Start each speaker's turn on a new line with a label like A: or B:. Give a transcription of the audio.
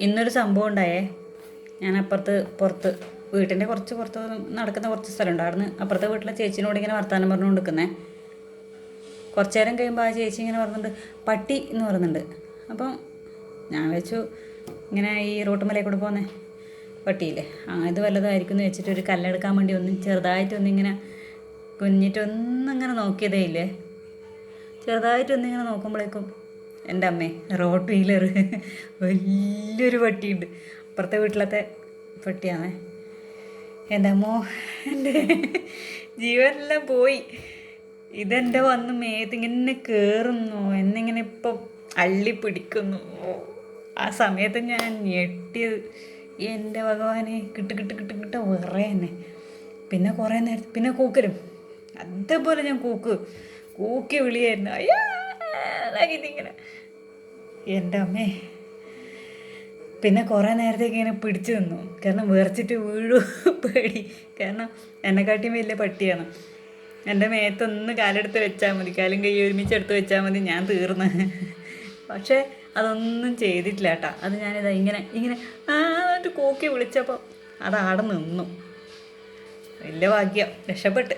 A: ഇന്നൊരു സംഭവം ഉണ്ടായേ. ഞാൻ അപ്പുറത്ത് പുറത്ത് വീട്ടിന്റെ കുറച്ച് പുറത്ത് നടക്കുന്ന കുറച്ച് സ്ഥലമുണ്ട്. അവിടുന്ന് അപ്പുറത്തെ വീട്ടിലെ ചേച്ചിനോട് ഇങ്ങനെ വർത്തമാനം പറഞ്ഞുകൊണ്ട് നിൽക്കുന്നേ. കുറച്ച് നേരം കഴിയുമ്പോൾ ആ ചേച്ചി ഇങ്ങനെ പറയുന്നുണ്ട് പട്ടി എന്ന് പറയുന്നുണ്ട്. അപ്പം ഞാൻ വെച്ചു ഇങ്ങനെ ഈ റോട്ടുമലയിൽ കൂടെ പോകുന്നേ പട്ടിയില്ലേ? ആ ഇത് വല്ലതായിരിക്കും എന്ന് വെച്ചിട്ട് ഒരു കല്ലെടുക്കാൻ വേണ്ടി ഒന്ന് ചെറുതായിട്ടൊന്നിങ്ങനെ കുഞ്ഞിട്ടൊന്നിങ്ങനെ നോക്കിയതേ ഇല്ലേ? ചെറുതായിട്ടൊന്നിങ്ങനെ നോക്കുമ്പോഴേക്കും എന്റെ അമ്മേ റോട്ട് വീലർ വലിയൊരു പട്ടിയുണ്ട്. അപ്പുറത്തെ വീട്ടിലത്തെ പട്ടിയാണേ. എന്റെ അമ്മോ എന്റെ ജീവനെല്ലാം പോയി. ഇതെന്റെ വന്ന് മേത്തിങ്ങനെ കയറുന്നു എന്നിങ്ങനെ ഇപ്പം അള്ളി പിടിക്കുന്നു ആ സമയത്ത് ഞാൻ ഞെട്ടിയത്. എന്റെ ഭഗവാനെ കിട്ട് കിട്ട് കിട്ട് കിട്ട വേറെ തന്നെ പിന്നെ കുറേ നേരത്തെ പിന്നെ കൂക്കരും അതേപോലെ ഞാൻ കൂക്ക്. കൂക്കി വിളിയായിരുന്നു. അയ്യാ! ഇതിങ്ങനെ എന്റെ അമ്മേ പിന്നെ കുറേ നേരത്തേക്ക് ഇങ്ങനെ പിടിച്ചു നിന്നു. കാരണം വേർച്ചിട്ട് വീഴു പേടി. കാരണം എന്നെക്കാട്ടിയും വലിയ പട്ടിയാണ്. എന്റെ മേത്തൊന്ന് കാലെടുത്ത് വെച്ചാൽ മതി. കാലും കൈ ഒരുമിച്ച് എടുത്ത് വെച്ചാൽ മതി. ഞാൻ തീർന്ന്. പക്ഷേ അതൊന്നും ചെയ്തിട്ടില്ല കേട്ടാ. അത് ഞാനിതാ ഇങ്ങനെ ഇങ്ങനെ ആ കൂക്കി വിളിച്ചപ്പോൾ അത് ആടെ നിന്നു. വലിയ ഭാഗ്യം. രക്ഷപ്പെട്ട്.